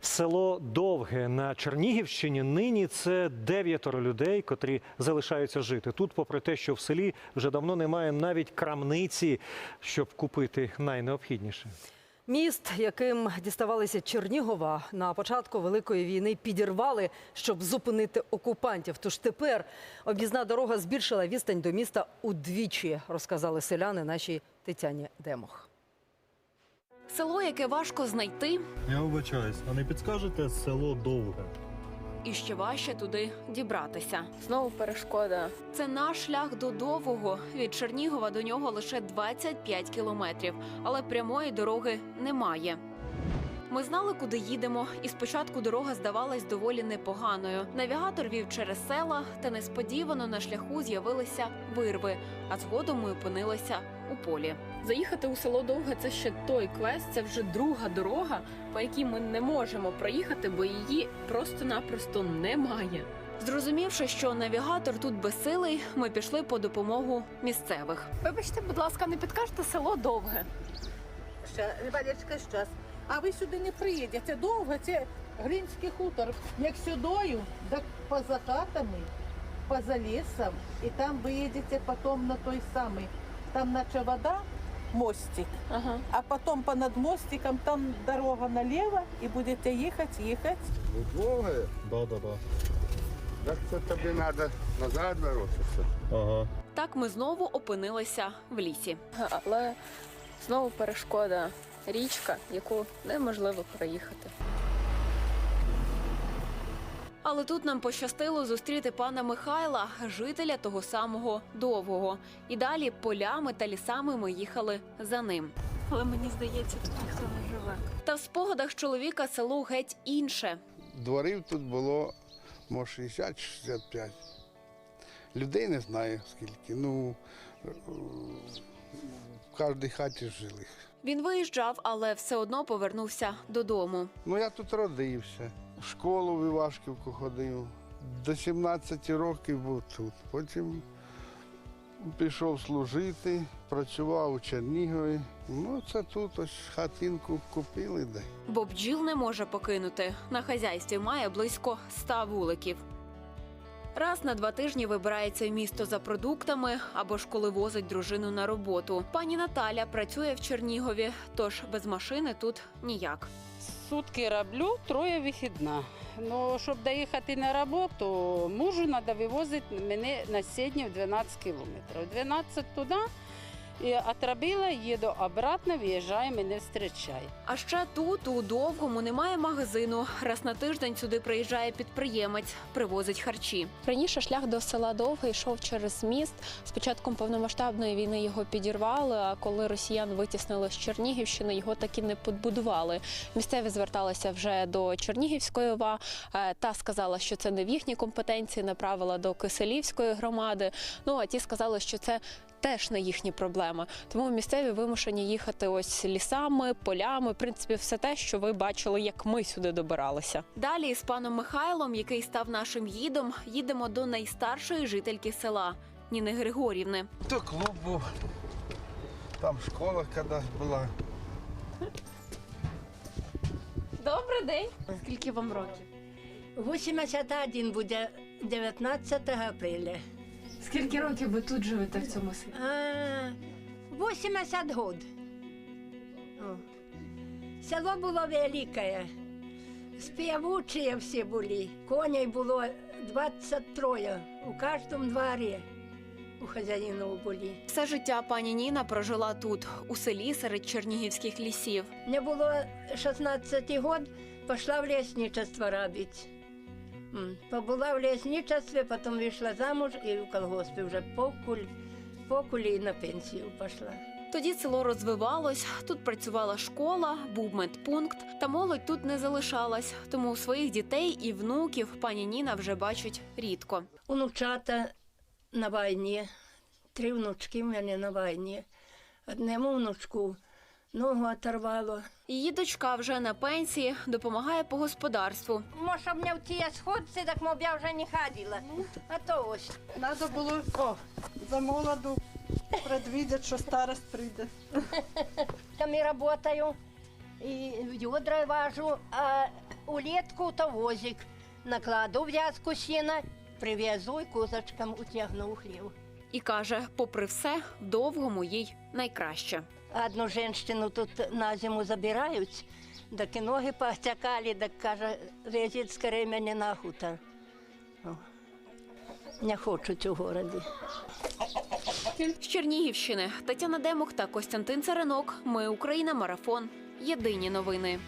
Село Довге на Чернігівщині нині це дев'ятеро людей, котрі залишаються жити. Тут, попри те, що в селі вже давно немає навіть крамниці, щоб купити найнеобхідніше. Міст, яким діставалися Чернігова на початку великої війни, підірвали, щоб зупинити окупантів. Тож тепер об'їзна дорога збільшила відстань до міста удвічі, розказали селяни нашій Тетяні Демох. Село, яке важко знайти, Я вибачаюсь, а не підскажете село довге? і ще важче туди дібратися. Знову перешкода. Це наш шлях до Довгого. Від Чернігова до нього лише 25 кілометрів, але прямої дороги немає. Ми знали, куди їдемо, і спочатку дорога здавалась доволі непоганою. Навігатор вів через села, та несподівано на шляху з'явилися вирви, а згодом ми опинилися у полі. Заїхати у село Довге це ще той квест, це вже друга дорога, по якій ми не можемо проїхати, бо її просто-напросто немає. Зрозумівши, що навігатор тут безсилий, ми пішли по допомогу місцевих. Вибачте, будь ласка, не підкажете село Довге. Ще, Валечка, щас. А ви сюди не приїдете довго, це Гринський хутор. Як сюдою, так поза хатами, поза лісом, і там ви їдете потім на той самий. Там наче вода, мостик, Ага. а потім понад мостиком там дорога наліво і будете їхати, їхати. Довге, Да, да, да. так це тобі треба назад воротися. Ага. Так ми знову опинилися в лісі. Але знову перешкода. Річка, яку неможливо проїхати. Але тут нам пощастило зустріти пана Михайла, жителя того самого довгого. І далі полями та лісами ми їхали за ним. Але мені здається, тут ніхто не живе. Та в спогадах чоловіка село геть інше. Дворів тут було, може, 60-65. Людей не знаю скільки. Ну, в кожній хаті жили. Він виїжджав, але все одно повернувся додому. Ну, я тут родився. В школу в Івашківку ходив. До 17 років був тут. Потім пішов служити, працював у Чернігові. Ну, це тут ось хатинку купили де. Бо бджіл не може покинути. На хазяйстві має близько ста вуликів. Раз на два тижні вибирається в місто за продуктами або ж коли возить дружину на роботу. Пані Наталя працює в Чернігові, тож без машини тут ніяк. Сутки роблю, троє вихідна. Ну, щоб доїхати на роботу, мужу треба вивозити мене на сьогодні в 12 кілометрів. 12 туди, і отробила, їду обратно, виїжджає, мене зустрічає. А ще тут, у довгому, немає магазину. Раз на тиждень сюди приїжджає підприємець, привозить харчі. Раніше шлях до села Довгий йшов через міст. З початком повномасштабної війни його підірвали. А коли росіян витіснили з Чернігівщини, його так і не побудували. Місцеві зверталися вже до Чернігівської ОВА. е, Та сказала, що це не в їхній компетенції, направила до Киселівської громади. Ну а ті сказали, що це. Теж не їхні проблеми, тому місцеві вимушені їхати ось лісами, полями. В принципі, все те, що ви бачили, як ми сюди добиралися. Далі з паном Михайлом, який став нашим гідом, їдемо до найстаршої жительки села Ніни Григорівни. То клуб був. Там школа коли була. Добрий день. Скільки вам років? 81 буде 19 апреля. Скільки років ви тут живете в цьому селі? А, 80 год. О. Село було велике. Співучі всі були. Коней було 23 у кожному дворі. У хазяїну були. Все життя пані Ніна прожила тут, у селі серед чернігівських лісів. Мне було 16 год, пішла в лісничество робити. Побула в лісничестві, потім вийшла замуж і в колгоспі вже покуль, покулі і на пенсію пішла. Тоді село розвивалось, тут працювала школа, був медпункт, та молодь тут не залишалась. Тому своїх дітей і внуків пані Ніна вже бачить рідко. Онучата на війні, три внучки в мене на війні. Одному внучку ногу оторвало. Її дочка вже на пенсії допомагає по господарству. Може, в мене в ті сходці, так мов я вже не ходила. А то ось. Треба було о, за молоду предвидіти, що старость прийде. Там і працюю, і відра важу, а улітку то возик. Накладу в'язку сіна, прив'язу і козочкам утягну хлів. І каже, попри все, довгому їй найкраще. Одну жінку тут на зиму забирають, так і ноги потякали, так каже, везіть скорее мене на хутор. Не хочуть у городі. З Чернігівщини Тетяна Демух та Костянтин Царинок. Ми Україна. Марафон. Єдині новини.